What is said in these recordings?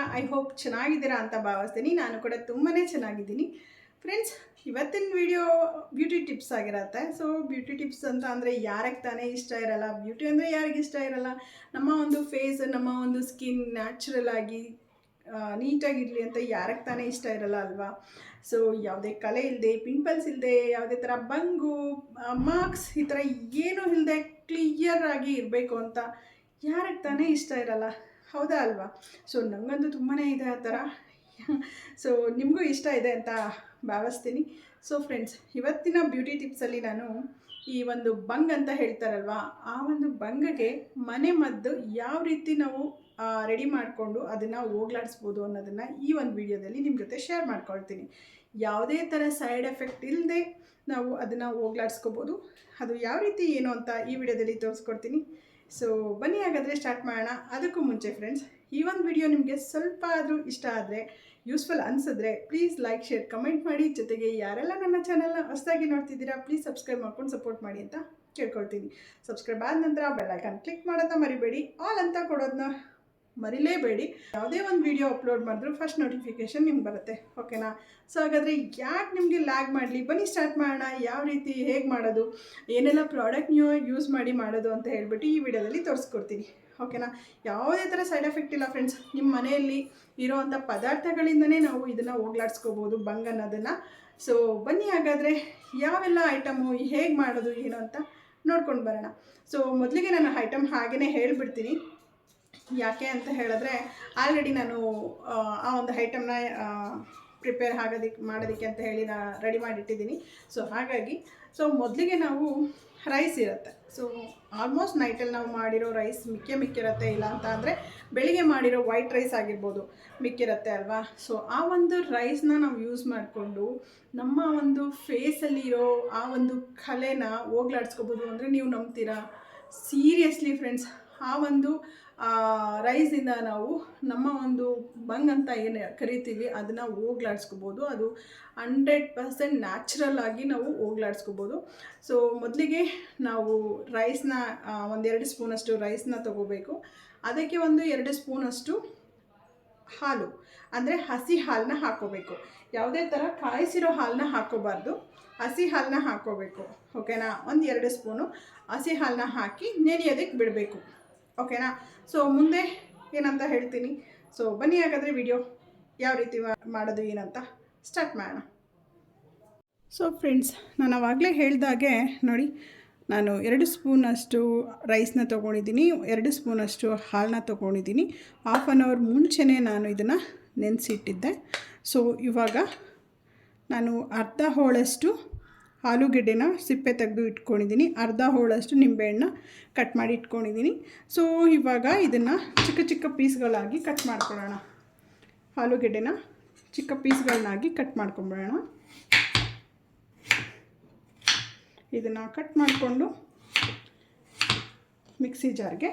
ಹೇಗಿದ್ದೀರಾ I hope ಚೆನ್ನಾಗಿದ್ದೀರಾ ಅಂತ ಭಾವಿಸ್ತೀನಿ. ನಾನು ಕೂಡ ತುಂಬಾ ಚೆನ್ನಾಗಿದ್ದೀನಿ. ಫ್ರೆಂಡ್ಸ್ ಇವತ್ತಿನ ವಿಡಿಯೋ ಬ್ಯೂಟಿ ಟಿಪ್ಸ್ ಆಗಿರತ್ತೆ. ಸೊ ಬ್ಯೂಟಿ ಟಿಪ್ಸ್ ಅಂತ ಅಂದರೆ ಯಾರಿಗೆ ತಾನೇ ಇಷ್ಟ ಇರಲ್ಲ? ಬ್ಯೂಟಿ ಅಂದರೆ ಯಾರಿಗೆ ಇಷ್ಟ ಇರಲ್ಲ? ನಮ್ಮ ಒಂದು ಫೇಸ್ ನಮ್ಮ ಒಂದು ಸ್ಕಿನ್ ನ್ಯಾಚುರಲ್ ಆಗಿ ನೀಟಾಗಿರಲಿ ಅಂತ ಯಾರಿಗೆ ತಾನೇ ಇಷ್ಟ ಇರಲ್ಲ ಅಲ್ವಾ? ಸೊ ಯಾವುದೇ ಕಲೆ ಇಲ್ಲದೆ ಪಿಂಪಲ್ಸ್ ಇಲ್ಲದೆ ಯಾವುದೇ ಥರ ಬಂಗು ಮಾರ್ಕ್ಸ್ ಈ ಥರ ಏನೂ ಇಲ್ಲದೆ ಕ್ಲಿಯರ್ ಆಗಿ ಇರಬೇಕು ಅಂತ ಯಾರಿಗೆ ತಾನೇ ಇಷ್ಟ ಇರಲ್ಲ? ಹೌದಾ ಅಲ್ವಾ? ಸೊ ನನಗಂತೂ ತುಂಬಾ ಇದೆ ಆ ಥರ. ಸೊ ನಿಮಗೂ ಇಷ್ಟ ಇದೆ ಅಂತ ಭಾವಿಸ್ತೀನಿ. ಸೊ ಫ್ರೆಂಡ್ಸ್ ಇವತ್ತಿನ ಬ್ಯೂಟಿ ಟಿಪ್ಸಲ್ಲಿ ನಾನು ಈ ಒಂದು ಬಂಗ್ ಅಂತ ಹೇಳ್ತಾರಲ್ವಾ? ಆ ಒಂದು ಬಂಗಗೆ ಮನೆ ಮದ್ದು ಯಾವ ರೀತಿ ನಾವು ರೆಡಿ ಮಾಡಿಕೊಂಡು ಅದನ್ನು ಹೋಗ್ಲಾಡಿಸ್ಬೋದು ಅನ್ನೋದನ್ನು ಈ ಒಂದು ವಿಡಿಯೋದಲ್ಲಿ ನಿಮ್ಮ ಜೊತೆ ಶೇರ್ ಮಾಡ್ಕೊಳ್ತೀನಿ. ಯಾವುದೇ ಥರ ಸೈಡ್ ಎಫೆಕ್ಟ್ ಇಲ್ಲದೆ ನಾವು ಅದನ್ನು ಹೋಗ್ಲಾಡಿಸ್ಕೋಬೋದು. ಅದು ಯಾವ ರೀತಿ ಏನು ಅಂತ ಈ ವಿಡಿಯೋದಲ್ಲಿ ತೋರಿಸ್ಕೊಡ್ತೀನಿ. ಸೊ ಬನ್ನಿ ಹಾಗಾದರೆ ಸ್ಟಾರ್ಟ್ ಮಾಡೋಣ. ಅದಕ್ಕೂ ಮುಂಚೆ ಫ್ರೆಂಡ್ಸ್ ಈ ಒಂದು ವಿಡಿಯೋ ನಿಮಗೆ ಸ್ವಲ್ಪ ಆದರೂ ಇಷ್ಟ ಆದರೆ ಯೂಸ್ಫುಲ್ ಅನಿಸಿದ್ರೆ ಪ್ಲೀಸ್ ಲೈಕ್ ಶೇರ್ ಕಮೆಂಟ್ ಮಾಡಿ. ಜೊತೆಗೆ ಯಾರೆಲ್ಲ ನನ್ನ ಚಾನಲ್ನ ಹೊಸದಾಗಿ ನೋಡ್ತಿದ್ದೀರಾ ಪ್ಲೀಸ್ ಸಬ್ಸ್ಕ್ರೈಬ್ ಮಾಡ್ಕೊಂಡು ಸಪೋರ್ಟ್ ಮಾಡಿ ಅಂತ ಕೇಳ್ಕೊಳ್ತೀನಿ. ಸಬ್ಸ್ಕ್ರೈಬ್ ಆದ ನಂತರ ಬೆಲ್ಲೈಕನ್ ಕ್ಲಿಕ್ ಮಾಡೋದನ್ನ ಮರಿಬೇಡಿ. ಆಲ್ ಅಂತ ಕೊಡೋದನ್ನ ಮರಿಲೇಬೇಡಿ. ಯಾವುದೇ ಒಂದು ವಿಡಿಯೋ ಅಪ್ಲೋಡ್ ಮಾಡಿದ್ರು ಫಸ್ಟ್ ನೋಟಿಫಿಕೇಷನ್ ನಿಮ್ಗೆ ಬರುತ್ತೆ. ಓಕೆನಾ ಸೊ ಹಾಗಾದರೆ ಯಾಕೆ ನಿಮಗೆ ಲ್ಯಾಗ್ ಮಾಡಲಿ? ಬನ್ನಿ ಸ್ಟಾರ್ಟ್ ಮಾಡೋಣ. ಯಾವ ರೀತಿ, ಹೇಗೆ ಮಾಡೋದು? ಏನೆಲ್ಲ ಪ್ರಾಡಕ್ಟ್ ನೀವು ಯೂಸ್ ಮಾಡಿ ಮಾಡೋದು ಅಂತ ಹೇಳ್ಬಿಟ್ಟು ಈ ವಿಡಿಯೋದಲ್ಲಿ ತೋರಿಸ್ಕೊಡ್ತೀನಿ. ಓಕೆನಾ ಯಾವುದೇ ಥರ ಸೈಡ್ ಎಫೆಕ್ಟ್ ಇಲ್ಲ ಫ್ರೆಂಡ್ಸ್ ನಿಮ್ಮ ಮನೆಯಲ್ಲಿ ಇರೋವಂಥ ಪದಾರ್ಥಗಳಿಂದನೇ ನಾವು ಇದನ್ನು ಹೋಗ್ಲಾಡ್ಸ್ಕೋಬೋದು ಬಂಗ್ ಅನ್ನೋದನ್ನು. ಸೊ ಬನ್ನಿ ಹಾಗಾದರೆ ಯಾವೆಲ್ಲ ಐಟಮು ಹೇಗೆ ಮಾಡೋದು, ಏನು ಅಂತ ನೋಡ್ಕೊಂಡು ಬರೋಣ. ಸೊ ಮೊದಲಿಗೆ ನಾನು ಐಟಮ್ ಹಾಗೆಯೇ ಹೇಳ್ಬಿಡ್ತೀನಿ. ಯಾಕೆ ಅಂತ ಹೇಳಿದ್ರೆ ಆಲ್ರೆಡಿ ನಾನು ಆ, ಒಂದು ಐಟಮ್ನ ಪ್ರಿಪೇರ್ ಆಗೋದಕ್ಕೆ ಮಾಡೋದಕ್ಕೆ ಅಂತ ಹೇಳಿ ನಾ ರೆಡಿ ಮಾಡಿಟ್ಟಿದ್ದೀನಿ. ಸೊ ಹಾಗಾಗಿ ಸೊ ಮೊದಲಿಗೆ ನಾವು ರೈಸ್ ಇರುತ್ತೆ. ಸೊ ಆಲ್ಮೋಸ್ಟ್ ನೈಟಲ್ಲಿ ನಾವು ಮಾಡಿರೋ ರೈಸ್ ಮಿಕ್ಕೆ ಮಿಕ್ಕಿರುತ್ತೆ ಇಲ್ಲ ಅಂತ ಅಂದರೆ ಬೆಳಿಗ್ಗೆ ಮಾಡಿರೋ ವೈಟ್ ರೈಸ್ ಆಗಿರ್ಬೋದು ಮಿಕ್ಕಿರುತ್ತೆ ಅಲ್ವಾ? ಸೊ ಆ ಒಂದು ರೈಸ್ನ ನಾವು ಯೂಸ್ ಮಾಡಿಕೊಂಡು ನಮ್ಮ ಒಂದು ಫೇಸಲ್ಲಿರೋ ಆ ಒಂದು ಕಲೆನ ಹೋಗ್ಲಾಡ್ಸ್ಕೊಬೋದು ಅಂದರೆ ನೀವು ನಂಬ್ತೀರಾ? ಸೀರಿಯಸ್ಲಿ ಫ್ರೆಂಡ್ಸ್ ಆ ಒಂದು ರೈಸಿಂದ ನಾವು ನಮ್ಮ ಒಂದು ಬಂಗ್ ಅಂತ ಏನು ಕರಿತೀವಿ, ಅದನ್ನು ಹೋಗ್ಲಾಡ್ಸ್ಕೋಬೋದು. ಅದು ಹಂಡ್ರೆಡ್ ಪರ್ಸೆಂಟ್ ನ್ಯಾಚುರಲ್ ಆಗಿ ನಾವು ಹೋಗ್ಲಾಡ್ಸ್ಕೋಬೋದು. ಸೊ, ಮೊದಲಿಗೆ ನಾವು ರೈಸ್ನ ಒಂದೆರಡು ಸ್ಪೂನಷ್ಟು ರೈಸ್ನ ತಗೋಬೇಕು. ಅದಕ್ಕೆ ಒಂದು ಎರಡು ಸ್ಪೂನಷ್ಟು ಹಾಲು, ಅಂದರೆ ಹಸಿ ಹಾಲನ್ನ ಹಾಕೋಬೇಕು. ಯಾವುದೇ ಥರ ಕಾಯಿಸಿರೋ ಹಾಲನ್ನ ಹಾಕೋಬಾರ್ದು. ಹಸಿ ಹಾಲನ್ನ ಹಾಕೋಬೇಕು, ಓಕೆನಾ? ಒಂದು ಎರಡು ಸ್ಪೂನು ಹಸಿ ಹಾಲನ್ನ ಹಾಕಿ ನೆನೆಯೋದಕ್ಕೆ ಬಿಡಬೇಕು. ಓಕೆನಾ? ಸೊ ಮುಂದೆ ಏನಂತ ಹೇಳ್ತೀನಿ. ಸೊ ಬನ್ನಿ ಹಾಗಾದರೆ ವಿಡಿಯೋ ಯಾವ ರೀತಿ ಮಾಡೋದು ಏನಂತ ಸ್ಟಾರ್ಟ್ ಮಾಡೋಣ. ಸೊ ಫ್ರೆಂಡ್ಸ್ ನಾನು ಆವಾಗಲೇ ಹೇಳಿದಾಗೆ ನೋಡಿ, ನಾನು ಎರಡು ಸ್ಪೂನಷ್ಟು ರೈಸ್ನ ತೊಗೊಂಡಿದ್ದೀನಿ, ಎರಡು ಸ್ಪೂನಷ್ಟು ಹಾಲನ್ನ ತೊಗೊಂಡಿದ್ದೀನಿ. ಹಾಫ್ ಆನ್ ಅವರ್ ಮುಂಚೆನೇ ನಾನು ಇದನ್ನು ನೆನೆಸಿಟ್ಟಿದ್ದೆ. ಸೊ ಇವಾಗ ನಾನು ಅರ್ಧ ಹೋಳಷ್ಟು ಆಲೂಗೆಡ್ಡೆನ ಸಿಪ್ಪೆ ತೆಗೆದು ಇಟ್ಕೊಂಡಿದ್ದೀನಿ. ಅರ್ಧ ಹೋಳಷ್ಟು ನಿಂಬೆಹಣ್ಣು ಕಟ್ ಮಾಡಿ ಇಟ್ಕೊಂಡಿದ್ದೀನಿ. ಸೊ ಇವಾಗ ಇದನ್ನು ಚಿಕ್ಕ ಚಿಕ್ಕ ಪೀಸ್ಗಳಾಗಿ ಕಟ್ ಮಾಡ್ಕೊಳ್ಳೋಣ. ಆಲೂಗೆಡ್ಡೆನ ಚಿಕ್ಕ ಪೀಸ್ಗಳನ್ನಾಗಿ ಕಟ್ ಮಾಡ್ಕೊಂಬಿಡೋಣ. ಇದನ್ನು ಕಟ್ ಮಾಡಿಕೊಂಡು ಮಿಕ್ಸಿ ಜಾರ್ಗೆ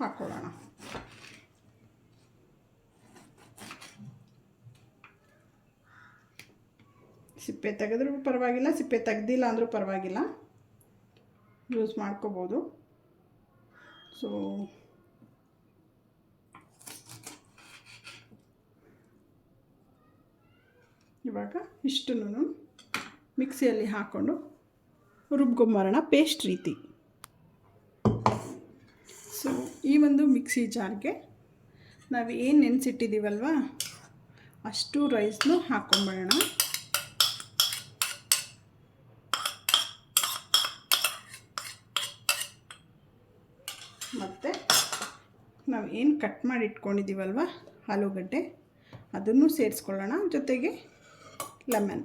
ಹಾಕ್ಕೊಳ್ಳೋಣ. ಸಿಪ್ಪೆ ತೆಗೆದ್ರೂ ಪರವಾಗಿಲ್ಲ, ಸಿಪ್ಪೆ ತೆಗ್ದಿಲ್ಲ ಅಂದರೂ ಪರವಾಗಿಲ್ಲ. ಯೂಸ್ ಮಾಡ್ಕೋಬೋದು. ಸೊ ಇವಾಗ ಇಷ್ಟನ್ನು ಮಿಕ್ಸಿಯಲ್ಲಿ ಹಾಕ್ಕೊಂಡು ರುಬ್ಕೊಂಬರೋಣ ಪೇಸ್ಟ್ ರೀತಿ. ಸೊ ಈ ಒಂದು ಮಿಕ್ಸಿ ಜಾರ್ಗೆ ನಾವು ಏನು ನೆನೆಸಿಟ್ಟಿದ್ದೀವಲ್ವ? ಅಷ್ಟು ರೈಸ್ನು ಹಾಕ್ಕೊಂಬಿಡೋಣ ಮತ್ತು ನಾವು ಏನು ಕಟ್ ಮಾಡಿ ಇಟ್ಕೊಂಡಿದ್ದೀವಲ್ವ ಆಲೂಗಡ್ಡೆ. ಅದನ್ನು ಸೇರಿಸ್ಕೊಳ್ಳೋಣ. ಜೊತೆಗೆ ಲೆಮನ್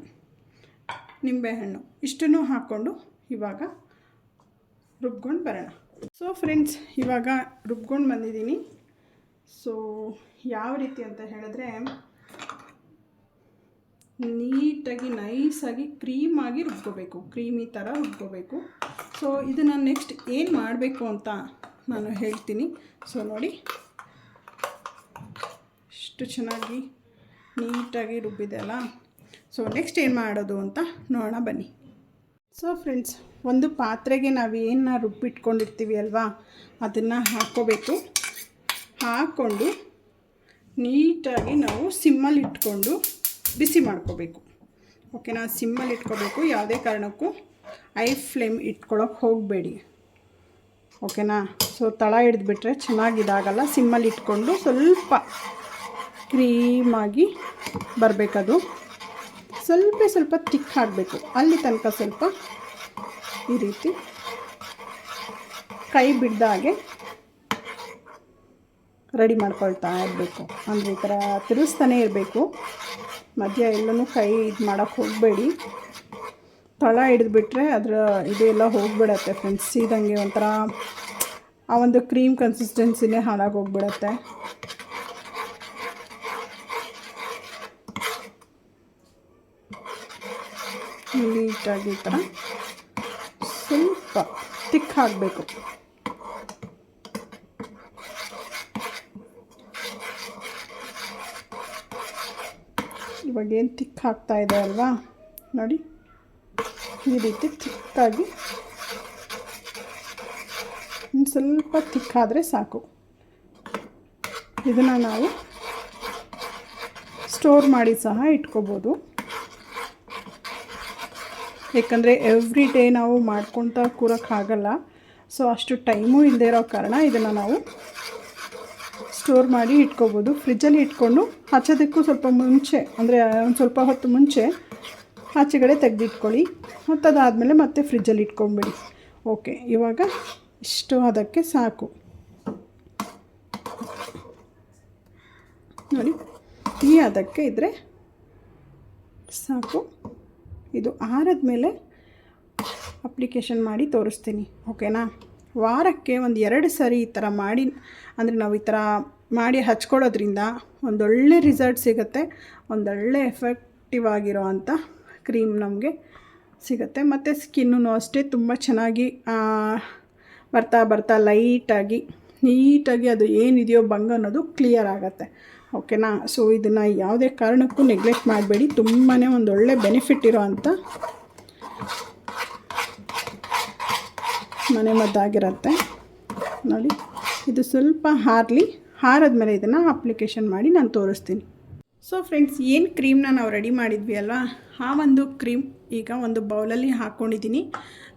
ನಿಂಬೆಹಣ್ಣು. ಇಷ್ಟನ್ನು ಹಾಕ್ಕೊಂಡು ಇವಾಗ ರುಬ್ಕೊಂಡು ಬರೋಣ. ಸೊ ಫ್ರೆಂಡ್ಸ್ ಇವಾಗ ರುಬ್ಕೊಂಡು ಬಂದಿದ್ದೀನಿ. ಸೊ ಯಾವ ರೀತಿ ಅಂತ ಹೇಳಿದ್ರೆ ನೀಟಾಗಿ ನೈಸಾಗಿ ಕ್ರೀಮಾಗಿ ರುಬ್ಕೋಬೇಕು. ಕ್ರೀಮಿ ಥರ ರುಬ್ಕೋಬೇಕು. ಸೊ ಇದನ್ನು ನೆಕ್ಸ್ಟ್ ಏನು ಮಾಡಬೇಕು ಅಂತ ನಾನು ಹೇಳ್ತೀನಿ. ಸೊ ನೋಡಿ. ಇಷ್ಟು ಚೆನ್ನಾಗಿ ನೀಟಾಗಿ ರುಬ್ಬಿದೆ ಅಲ್ಲ? ಸೊ ನೆಕ್ಸ್ಟ್ ಏನು ಮಾಡೋದು ಅಂತ ನೋಡೋಣ, ಬನ್ನಿ. ಸೊ ಫ್ರೆಂಡ್ಸ್ ಒಂದು ಪಾತ್ರೆಗೆ ನಾವು ಏನು ರುಬ್ಬಿಟ್ಕೊಂಡಿರ್ತೀವಿ ಅಲ್ವಾ? ಅದನ್ನು ಹಾಕ್ಕೋಬೇಕು. ಹಾಕ್ಕೊಂಡು ನೀಟಾಗಿ ನಾವು ಸಿಮ್ಮಲ್ಲಿ ಇಟ್ಕೊಂಡು ಬಿಸಿ ಮಾಡ್ಕೋಬೇಕು. ಓಕೆನಾ ಸಿಮ್ಮಲ್ಲಿ ಇಟ್ಕೋಬೇಕು. ಯಾವುದೇ ಕಾರಣಕ್ಕೂ ಐ ಫ್ಲೇಮ್ ಇಟ್ಕೊಳ್ಳೋಕೆ ಹೋಗಬೇಡಿ. ಓಕೆನಾ? ಸೊ ತಳ ಹಿಡಿದ್ಬಿಟ್ರೆ ಚೆನ್ನಾಗಿ ಇದಾಗಲ್ಲ ಸಿಮ್ಮಲ್ಲಿ ಇಟ್ಕೊಂಡು ಸ್ವಲ್ಪ ಕ್ರೀಮಾಗಿ ಬರಬೇಕದು ಸ್ವಲ್ಪ ಸ್ವಲ್ಪ ತಿಕ್ ಹಾಕಬೇಕು ಅಲ್ಲಿ ತನಕ ಸ್ವಲ್ಪ ಈ ರೀತಿ ಕೈ ಬಿಡ್ದ ಹಾಗೆ ರೆಡಿ ಮಾಡ್ಕೊಳ್ತಾ ಇರಬೇಕು. ಅಂದರೆ ಈ ಥರ ತಿರುಗಿಸ್ತಾನೆ ಇರಬೇಕು. ಮಧ್ಯ ಎಲ್ಲನೂ ಕೈ ಇದು ಮಾಡೋಕ್ಕೆ ಹೋಗಬೇಡಿ. ತಳ ಹಿಡಿದ್ಬಿಟ್ರೆ ಅದರ ಇದು ಎಲ್ಲ ಹೋಗ್ಬಿಡತ್ತೆ ಫ್ರೆಂಡ್ಸ್ ಸೀದಂಗೆ ಒಂಥರ ಆ ಒಂದು ಕ್ರೀಮ್ ಕನ್ಸಿಸ್ಟೆನ್ಸಿನೇ ಹಾಳಾಗಿ ಹೋಗ್ಬಿಡತ್ತೆ. ನೀಟಾಗಿ ಈ ಥರ. ಸ್ವಲ್ಪ ತಿಕ್ ಹಾಕಬೇಕು. ಇವಾಗ ಏನು ತಿಕ್ ಹಾಕ್ತಾ ಇದೆ ಅಲ್ವಾ? ನೋಡಿ. ಈ ರೀತಿ ತಿಕ್ಕಾಗಿ ಒಂದು ಸ್ವಲ್ಪ ತಿಕ್ಕಾದರೆ ಸಾಕು. ಇದನ್ನು ನಾವು ಸ್ಟೋರ್ ಮಾಡಿ ಸಹ ಇಟ್ಕೋಬೋದು. ಏಕೆಂದರೆ ಎವ್ರಿ ಡೇ ನಾವು ಮಾಡ್ಕೊತಾ ಕೂರೋಕ್ಕಾಗಲ್ಲ ಸೊ ಅಷ್ಟು ಟೈಮು ಇಲ್ಲದೆ ಇರೋ ಕಾರಣ ಇದನ್ನು ನಾವು ಸ್ಟೋರ್ ಮಾಡಿ ಇಟ್ಕೋಬೋದು. ಫ್ರಿಜ್ಜಲ್ಲಿ ಇಟ್ಕೊಂಡು ಹಚ್ಚೋದಕ್ಕೂ ಸ್ವಲ್ಪ ಮುಂಚೆ, ಅಂದರೆ ಒಂದು ಸ್ವಲ್ಪ ಹೊತ್ತು ಮುಂಚೆ ಆಚೆಗಡೆ ತೆಗೆದಿಟ್ಕೊಳ್ಳಿ. ಮತ್ತು ಅದಾದಮೇಲೆ ಮತ್ತೆ ಫ್ರಿಜ್ಜಲ್ಲಿ ಇಟ್ಕೊಂಬಿಡಿ ಓಕೆ, ಇವಾಗ ಇಷ್ಟು ಅದಕ್ಕೆ ಸಾಕು. ನೋಡಿ, ಈ ಅದಕ್ಕೆ ಇದ್ದರೆ ಸಾಕು. ಇದು ಆರದ ಮೇಲೆ ಅಪ್ಲಿಕೇಶನ್ ಮಾಡಿ ತೋರಿಸ್ತೀನಿ. ಓಕೆನಾ? ವಾರಕ್ಕೆ ಒಂದು ಎರಡು ಸರಿ ಈ ಥರ ಮಾಡಿ, ಅಂದರೆ ನಾವು ಈ ಥರ ಮಾಡಿ ಹಚ್ಕೊಳ್ಳೋದ್ರಿಂದ ಒಂದೊಳ್ಳೆ ರಿಸಲ್ಟ್ ಸಿಗುತ್ತೆ, ಒಂದೊಳ್ಳೆ ಎಫೆಕ್ಟಿವ್ ಆಗಿರೋ ಅಂಥ ಕ್ರೀಮ್ ನಮಗೆ ಸಿಗುತ್ತೆ. ಮತ್ತು ಸ್ಕಿನ್ನು ಅಷ್ಟೇ ತುಂಬ ಚೆನ್ನಾಗಿ ಬರ್ತಾ ಬರ್ತಾ ಲೈಟಾಗಿ, ನೀಟಾಗಿ ಅದು ಏನಿದೆಯೋ ಬಂಗ ಅನ್ನೋದು ಕ್ಲಿಯರ್ ಆಗುತ್ತೆ. ಓಕೆನಾ? ಸೊ, ಇದನ್ನು ಯಾವುದೇ ಕಾರಣಕ್ಕೂ ನೆಗ್ಲೆಕ್ಟ್ ಮಾಡಬೇಡಿ. ತುಂಬಾ ಒಂದೊಳ್ಳೆ ಬೆನಿಫಿಟ್ ಇರೋ ಅಂಥ ಮನೆ ಮದ್ದಾಗಿರುತ್ತೆ. ನೋಡಿ, ಇದು ಸ್ವಲ್ಪ ಹಾರಲಿ, ಹಾರದ್ಮೇಲೆ ಇದನ್ನು ಅಪ್ಲಿಕೇಶನ್ ಮಾಡಿ ನಾನು ತೋರಿಸ್ತೀನಿ. ಸೊ ಫ್ರೆಂಡ್ಸ್ ಏನು ಕ್ರೀಮ್ನ ನಾವು ರೆಡಿ ಮಾಡಿದ್ವಿ ಅಲ್ವಾ? ಆ ಒಂದು ಕ್ರೀಮ್ ಈಗ ಒಂದು ಬೌಲಲ್ಲಿ ಹಾಕ್ಕೊಂಡಿದ್ದೀನಿ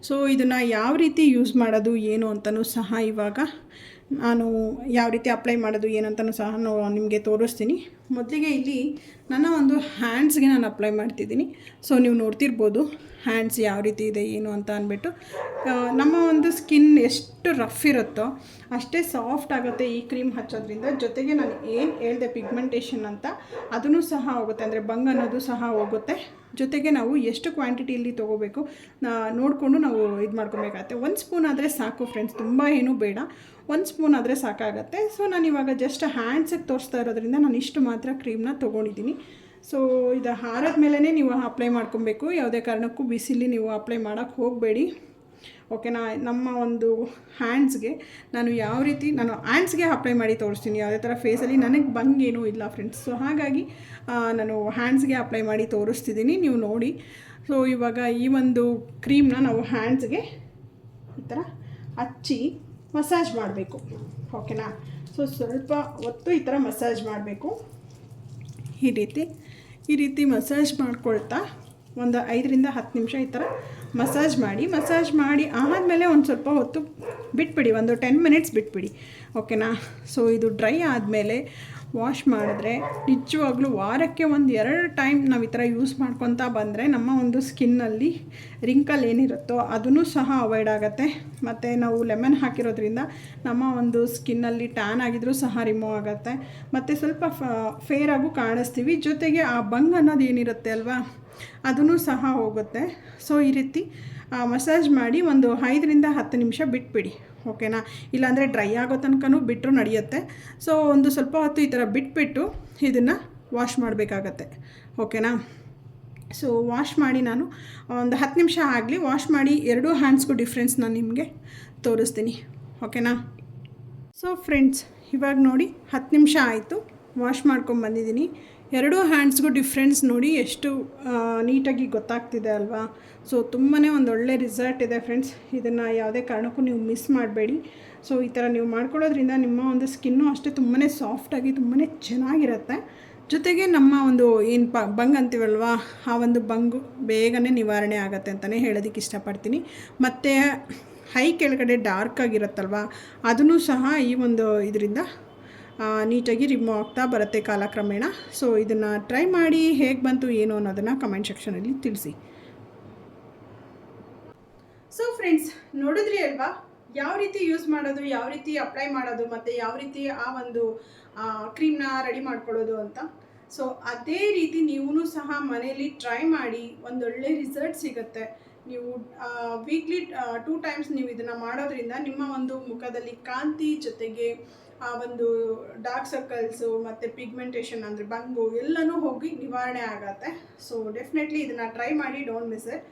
ಸೊ ಇದನ್ನು ಯಾವ ರೀತಿ ಯೂಸ್ ಮಾಡೋದು, ಏನು ಅಂತಲೂ ಸಹ ಇವಾಗ ನಾನು ಯಾವ ರೀತಿ ಅಪ್ಲೈ ಮಾಡೋದು ಏನಂತಲೂ ಸಹ ನಿಮಗೆ ತೋರಿಸ್ತೀನಿ. ಮೊದಲಿಗೆ ಇಲ್ಲಿ ನನ್ನ ಒಂದು ಹ್ಯಾಂಡ್ಸ್ಗೆ ನಾನು ಅಪ್ಲೈ ಮಾಡ್ತಿದ್ದೀನಿ. ಸೊ ನೀವು ನೋಡ್ತಿರ್ಬೋದು ಹ್ಯಾಂಡ್ಸ್ ಯಾವ ರೀತಿ ಇದೆ, ಏನು ಅಂತ ಅಂದ್ಬಿಟ್ಟು. ನಮ್ಮ ಒಂದು ಸ್ಕಿನ್ ಎಷ್ಟು ರಫ್ ಇರುತ್ತೋ ಅಷ್ಟೇ ಸಾಫ್ಟ್ ಆಗುತ್ತೆ ಈ ಕ್ರೀಮ್ ಹಚ್ಚೋದ್ರಿಂದ. ಜೊತೆಗೆ ನಾನು ಏನು ಹೇಳಿದೆ ಪಿಗ್ಮೆಂಟೇಷನ್ ಅಂತ, ಅದನ್ನು ಸಹ ಹೋಗುತ್ತೆ. ಅಂದರೆ ಬಂಗ್ ಅನ್ನೋದು ಸಹ ಹೋಗುತ್ತೆ. ಜೊತೆಗೆ ನಾವು ಎಷ್ಟು ಕ್ವಾಂಟಿಟಿಯಲ್ಲಿ ತೊಗೋಬೇಕು ನೋಡಿಕೊಂಡು ನಾವು ಇದು ಮಾಡ್ಕೊಬೇಕಾಗತ್ತೆ. ಒಂದು ಸ್ಪೂನ್ ಆದರೆ ಸಾಕು ಫ್ರೆಂಡ್ಸ್ ತುಂಬ ಏನೂ ಬೇಡ. ಒಂದು ಸ್ಪೂನ್ ಆದರೆ ಸಾಕಾಗತ್ತೆ. ಸೊ ನಾನು ಇವಾಗ ಜಸ್ಟ್ ಹ್ಯಾಂಡ್ಸಿಗೆ ತೋರಿಸ್ತಾ ಇರೋದ್ರಿಂದ ನಾನು ಇಷ್ಟು ಮಾತ್ರ ಕ್ರೀಮ್ನ ತೊಗೊಂಡಿದ್ದೀನಿ. ಸೊ ಇದು ಹಾರದ ಮೇಲೇ ನೀವು ಅಪ್ಲೈ ಮಾಡ್ಕೊಬೇಕು. ಯಾವುದೇ ಕಾರಣಕ್ಕೂ ಬಿಸಿಲಿ ನೀವು ಅಪ್ಲೈ ಮಾಡೋಕ್ಕೆ ಹೋಗಬೇಡಿ. ಓಕೆನಾ ನಮ್ಮ ಒಂದು ಹ್ಯಾಂಡ್ಸ್ಗೆ ನಾನು ಯಾವ ರೀತಿ, ನಾನು ಹ್ಯಾಂಡ್ಸ್ಗೆ ಅಪ್ಲೈ ಮಾಡಿ ತೋರಿಸ್ತೀನಿ. ಯಾವುದೇ ಥರ ಫೇಸಲ್ಲಿ ನನಗೆ ಬಂಗೇನೂ ಇಲ್ಲ ಫ್ರೆಂಡ್ಸ್ ಸೊ ಹಾಗಾಗಿ ನಾನು ಹ್ಯಾಂಡ್ಸ್ಗೆ ಅಪ್ಲೈ ಮಾಡಿ ತೋರಿಸ್ತಿದ್ದೀನಿ ನೀವು ನೋಡಿ. ಸೊ ಇವಾಗ ಈ ಒಂದು ಕ್ರೀಮ್ನ ನಾವು ಹ್ಯಾಂಡ್ಸ್ಗೆ ಈ ಥರ ಹಚ್ಚಿ ಮಸಾಜ್ ಮಾಡಬೇಕು. ಓಕೆನಾ ಸೊ ಸ್ವಲ್ಪ ಹೊತ್ತು ಈ ಥರ ಮಸಾಜ್ ಮಾಡಬೇಕು. ಈ ರೀತಿ ಈ ರೀತಿ ಮಸಾಜ್ ಮಾಡ್ಕೊಳ್ತಾ ಒಂದು ಐದರಿಂದ ಹತ್ತು ನಿಮಿಷ ಈ ಥರ ಮಸಾಜ್ ಮಾಡಿ ಮಸಾಜ್ ಮಾಡಿ ಆದಮೇಲೆ ಒಂದು ಸ್ವಲ್ಪ ಹೊತ್ತು ಬಿಟ್ಬಿಡಿ, ಒಂದು ಟೆನ್ ಮಿನಿಟ್ಸ್ ಬಿಟ್ಬಿಡಿ. ಓಕೆನಾ ಸೊ ಇದು ಡ್ರೈ ಆದಮೇಲೆ ವಾಶ್ ಮಾಡಿದ್ರೆ ನಿಜವಾಗ್ಲೂ ವಾರಕ್ಕೆ ಒಂದು ಎರಡು ಟೈಮ್ ನಾವು ಈ ಥರ ಯೂಸ್ ಮಾಡ್ಕೊತಾ ಬಂದರೆ ನಮ್ಮ ಒಂದು ಸ್ಕಿನ್ನಲ್ಲಿ ರಿಂಕಲ್ ಏನಿರುತ್ತೋ ಅದನ್ನು ಸಹ ಅವಾಯ್ಡ್ ಆಗುತ್ತೆ. ಮತ್ತು ನಾವು ಲೆಮನ್ ಹಾಕಿರೋದ್ರಿಂದ ನಮ್ಮ ಒಂದು ಸ್ಕಿನ್ನಲ್ಲಿ ಟ್ಯಾನ್ ಆಗಿದ್ರೂ ಸಹ ರಿಮೂವ್ ಆಗುತ್ತೆ. ಮತ್ತು ಸ್ವಲ್ಪ ಫೇರ್ ಆಗು ಕಾಣಿಸ್ತೀವಿ. ಜೊತೆಗೆ ಆ ಬಂಗ್ ಅನ್ನೋದು ಏನಿರುತ್ತೆ ಅಲ್ವಾ? ಅದನ್ನು ಸಹ ಹೋಗುತ್ತೆ. ಸೊ ಈ ರೀತಿ ಮಸಾಜ್ ಮಾಡಿ ಒಂದು ಐದರಿಂದ ಹತ್ತು ನಿಮಿಷ ಬಿಟ್ಬಿಡಿ. ಓಕೆನಾ? ಇಲ್ಲಾಂದರೆ ಡ್ರೈ ಆಗೋ ತನಕನೂ ಬಿಟ್ಟರು ನಡೆಯುತ್ತೆ. ಸೊ ಒಂದು ಸ್ವಲ್ಪ ಹೊತ್ತು ಈ ಥರ ಬಿಟ್ಬಿಟ್ಟು ಇದನ್ನು ವಾಶ್ ಮಾಡಬೇಕಾಗತ್ತೆ. ಓಕೆನಾ? ಸೊ ವಾಶ್ ಮಾಡಿ ನಾನು ಒಂದು ಹತ್ತು ನಿಮಿಷ ಆಗಲಿ ವಾಶ್ ಮಾಡಿ ಎರಡೂ ಹ್ಯಾಂಡ್ಸ್ಗೂ ಡಿಫ್ರೆನ್ಸ್ ನಾನು ನಿಮಗೆ ತೋರಿಸ್ತೀನಿ. ಓಕೆನಾ? ಸೊ ಫ್ರೆಂಡ್ಸ್ ಇವಾಗ ನೋಡಿ ಹತ್ತು ನಿಮಿಷ ಆಯಿತು. ವಾಶ್ ಮಾಡ್ಕೊಂಡು ಬಂದಿದ್ದೀನಿ. ಎರಡೂ ಹ್ಯಾಂಡ್ಸ್ಗೂ ಡಿಫ್ರೆನ್ಸ್ ನೋಡಿ ಎಷ್ಟು ನೀಟಾಗಿ ಗೊತ್ತಾಗ್ತಿದೆ ಅಲ್ವಾ? ಸೊ ತುಂಬಾ ಒಂದು ಒಳ್ಳೆ ರಿಸಲ್ಟ್ ಇದೆ ಫ್ರೆಂಡ್ಸ್ ಇದನ್ನು ಯಾವುದೇ ಕಾರಣಕ್ಕೂ ನೀವು ಮಿಸ್ ಮಾಡಬೇಡಿ. ಸೊ ಈ ಥರ ನೀವು ಮಾಡ್ಕೊಳ್ಳೋದ್ರಿಂದ ನಿಮ್ಮ ಒಂದು ಸ್ಕಿನ್ನು ಅಷ್ಟೇ ತುಂಬಾ ಸಾಫ್ಟಾಗಿ ತುಂಬಾ ಚೆನ್ನಾಗಿರುತ್ತೆ. ಜೊತೆಗೆ ನಮ್ಮ ಒಂದು ಏನು ಪ ಬಂಗ್ ಅಂತೀವಲ್ವಾ? ಆ ಒಂದು ಬಂಗು ಬೇಗನೆ ನಿವಾರಣೆ ಆಗುತ್ತೆ ಅಂತಲೇ ಹೇಳೋದಕ್ಕೆ ಇಷ್ಟಪಡ್ತೀನಿ. ಮತ್ತು, ಹೈ ಕೆಳಗಡೆ ಡಾರ್ಕ್ ಆಗಿರುತ್ತಲ್ವ? ಅದನ್ನು ಸಹ ಈ ಒಂದು ಇದರಿಂದ ನೀಟಾಗಿ ರಿಮೂವ್ ಆಗ್ತಾ ಬರುತ್ತೆ ಕಾಲಕ್ರಮೇಣ. ಸೊ ಇದನ್ನು ಟ್ರೈ ಮಾಡಿ ಹೇಗೆ ಬಂತು ಏನು ಅನ್ನೋದನ್ನು ಕಮೆಂಟ್ ಸೆಕ್ಷನಲ್ಲಿ ತಿಳಿಸಿ. ಸೊ ಫ್ರೆಂಡ್ಸ್ ನೋಡಿದ್ರಿ ಅಲ್ವಾ? ಯಾವ ರೀತಿ ಯೂಸ್ ಮಾಡೋದು, ಯಾವ ರೀತಿ ಅಪ್ಲೈ ಮಾಡೋದು, ಮತ್ತು ಯಾವ ರೀತಿ ಆ ಒಂದು ಕ್ರೀಮ್ನ ರೆಡಿ ಮಾಡ್ಕೊಳ್ಳೋದು ಅಂತ? ಸೊ ಅದೇ ರೀತಿ ನೀವು ಸಹ ಮನೆಯಲ್ಲಿ ಟ್ರೈ ಮಾಡಿ ಒಂದೊಳ್ಳೆ ರಿಸಲ್ಟ್ ಸಿಗುತ್ತೆ. ನೀವು ವೀಕ್ಲಿ ಟೂ ಟೈಮ್ಸ್ ನೀವು ಇದನ್ನು ಮಾಡೋದ್ರಿಂದ ನಿಮ್ಮ ಒಂದು ಮುಖದಲ್ಲಿ ಕಾಂತಿ ಜೊತೆಗೆ ಆ ಒಂದು ಡಾರ್ಕ್ ಸರ್ಕಲ್ಸು ಮತ್ತು ಪಿಗ್ಮೆಂಟೇಷನ್ ಅಂದರೆ ಬಂಗು ಎಲ್ಲನೂ ಹೋಗಿ ನಿವಾರಣೆ ಆಗತ್ತೆ. ಸೊ ಡೆಫಿನೆಟ್ಲಿ ಇದನ್ನು ಟ್ರೈ ಮಾಡಿ ಡೋಂಟ್ ಮಿಸ್ ಇಟ್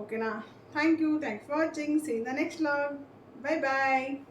ಓಕೆನಾ thank you thanks for watching see the next log bye bye